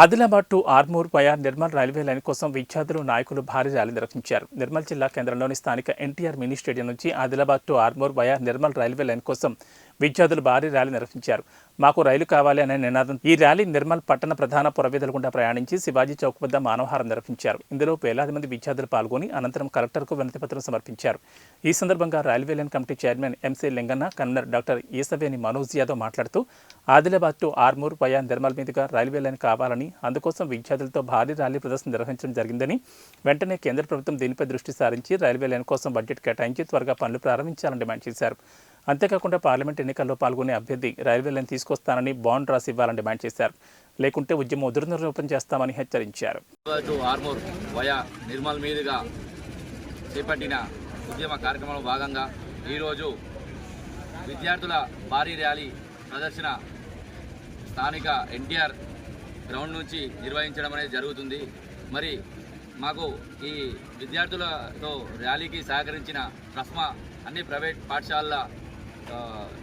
Adilabad to Armur via Nirmal railway line కోసం విద్యార్థులు నాయకులు భారీ ర్యాలీ నిర్వహించారు. నిర్మల్ జిల్లా కేంద్రంలోని స్థానిక ఎన్టీఆర్ మినీ స్టేడియం నుంచి Adilabad to Armur via Nirmal railway line కోసం విద్యార్థులు భారీ ర్యాలీ నిర్వహించారు. మాకు రైలు కావాలి అనే నినాదం ఈ ర్యాలీ నిర్మల్ పట్టణ ప్రధాన పురవీధుల గుండా ప్రయాణించి శివాజీ చౌక్ వద్ద మానవహారం నిర్వహించారు. ఇందులో వేలాది మంది విద్యార్థులు పాల్గొని అనంతరం కలెక్టర్కు వినతిపత్రం సమర్పించారు. ఈ సందర్భంగా railway line committee chairman MC Linganna convener doctor Esaveni Manoj Yadav మాట్లాడుతూ ఆదిలాబాద్ టు ఆర్మూర్ వయా నిర్మల్ మీదుగా రైల్వే లైన్ కావాలని అందుకోసం విద్యార్థులతో భారీ ర్యాలీ ప్రదర్శన నిర్వహించడం జరిగిందని వెంటనే కేంద్ర ప్రభుత్వం దీనిపై దృష్టి సారించి రైల్వే లైన్ కోసం బడ్జెట్ కేటాయించి త్వరగా పనులు ప్రారంభించాలని డిమాండ్ చేశారు. అంతేకాకుండా పార్లమెంట్ ఎన్నికల్లో పాల్గొనే అభ్యర్థి రైల్వే లైన్ తీసుకొస్తానని బాండ్ రాసి ఇవ్వాలని డిమాండ్ చేశారు. లేకుంటే ఉద్యమం ఉధృత రూపం చేస్తామని హెచ్చరించారు. ఆర్మూర్ వయా నిర్మల్ మీదుగా చేపట్టిన ఉద్యమ కార్యక్రమంలో భాగంగా ఈరోజు విద్యార్థుల భారీ ర్యాలీ ప్రదర్శన స్థానిక ఎన్టీఆర్ గ్రౌండ్ నుంచి నిర్వహించడం అనేది జరుగుతుంది. మరి మాకు ఈ విద్యార్థులతో ర్యాలీకి సహకరించిన ట్రస్మా అన్ని ప్రైవేట్ పాఠశాలల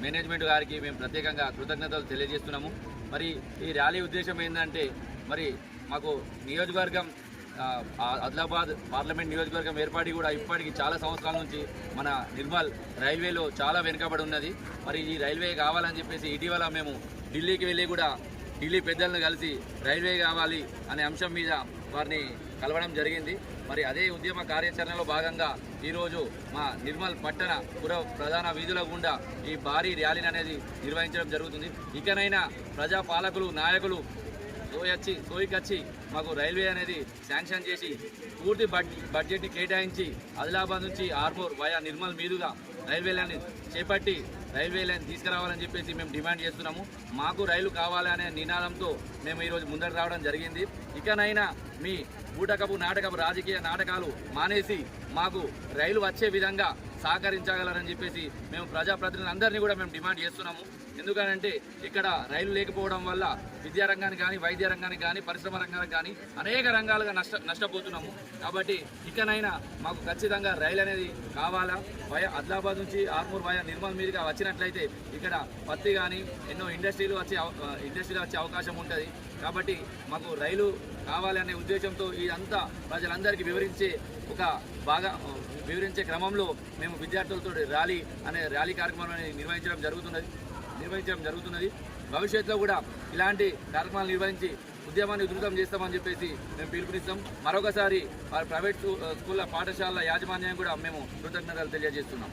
మేనేజ్మెంట్ గారికి మేము ప్రత్యేకంగా కృతజ్ఞతలు తెలియజేస్తున్నాము. మరి ఈ ర్యాలీ ఉద్దేశం ఏంటంటే మరి మాకు నియోజకవర్గం ఆదిలాబాద్ పార్లమెంట్ నియోజకవర్గం ఏర్పాటు కూడా ఇప్పటికి చాలా సంవత్సరాల నుంచి మన నిర్మల్ రైల్వేలో చాలా వెనుకబడి ఉన్నది. మరి ఈ రైల్వే కావాలని చెప్పేసి ఇటీవల మేము ఢిల్లీకి వెళ్ళి కూడా ఢిల్లీ పెద్దలను కలిసి రైల్వే కావాలి అనే అంశం మీద వారిని కలవడం జరిగింది. మరి అదే ఉద్యమ కార్యాచరణలో భాగంగా ఈరోజు మా నిర్మల్ పట్టణ పుర ప్రధాన వీధుల గుండా ఈ భారీ ర్యాలీని అనేది నిర్వహించడం జరుగుతుంది. ఇకనైనా ప్రజా పాలకులు నాయకులు సోయొచ్చి సోయికొచ్చి మాకు రైల్వే అనేది శాంక్షన్ చేసి పూర్తి బడ్జెట్ని కేటాయించి ఆదిలాబాద్ నుంచి ఆర్మూర్ వయా నిర్మల్ మీదుగా రైల్వే లైన్ చేపట్టి రైల్వే లైన్ తీసుకురావాలని చెప్పేసి మేము డిమాండ్ చేస్తున్నాము. మాకు రైలు కావాలనే నినాదంతో మేము ఈరోజు ముందర రావడం జరిగింది. ఇకనైనా మీ బూటకపు నాటకపు రాజకీయ నాటకాలు మానేసి మాకు రైలు వచ్చే విధంగా సహకరించగలరని చెప్పేసి మేము ప్రజాప్రతినిధులందరినీ కూడా మేము డిమాండ్ చేస్తున్నాము. ఎందుకనంటే ఇక్కడ రైలు లేకపోవడం వల్ల విద్యారంగానికి కానీ వైద్య రంగానికి కానీ పరిశ్రమ రంగానికి కానీ అనేక రంగాలుగా నష్ట నష్టపోతున్నాము. కాబట్టి ఇకనైనా మాకు ఖచ్చితంగా రైలు అనేది కావాలా? వయ ఆదిలాబాద్ నుంచి ఆర్మూర్ వయ నిర్మల్ మీదుగా వచ్చినట్లయితే ఇక్కడ పత్తి కానీ ఎన్నో ఇండస్ట్రీలు వచ్చే అవ- ఇండస్ట్రీలు వచ్చే అవకాశం ఉంటుంది. కాబట్టి మాకు రైలు కావాలి అనే ఉద్దేశంతో ఇదంతా ప్రజలందరికీ వివరించే ఒక బాగా వివరించే క్రమంలో మేము విద్యార్థులతో ర్యాలీ అనే ర్యాలీ కార్యక్రమాన్ని నిర్వహించడం జరుగుతున్నది. నిర్వహించడం జరుగుతున్నది. భవిష్యత్తులో కూడా ఇలాంటి కార్యక్రమాలు నిర్వహించి ఉద్యమాన్ని ఉధృతం చేస్తామని చెప్పేసి మేము పిలుపునిస్తాం. మరొకసారి వారి ప్రైవేట్ స్కూళ్ళ పాఠశాలల యాజమాన్యం కూడా మేము కృతజ్ఞతలు తెలియజేస్తున్నాం.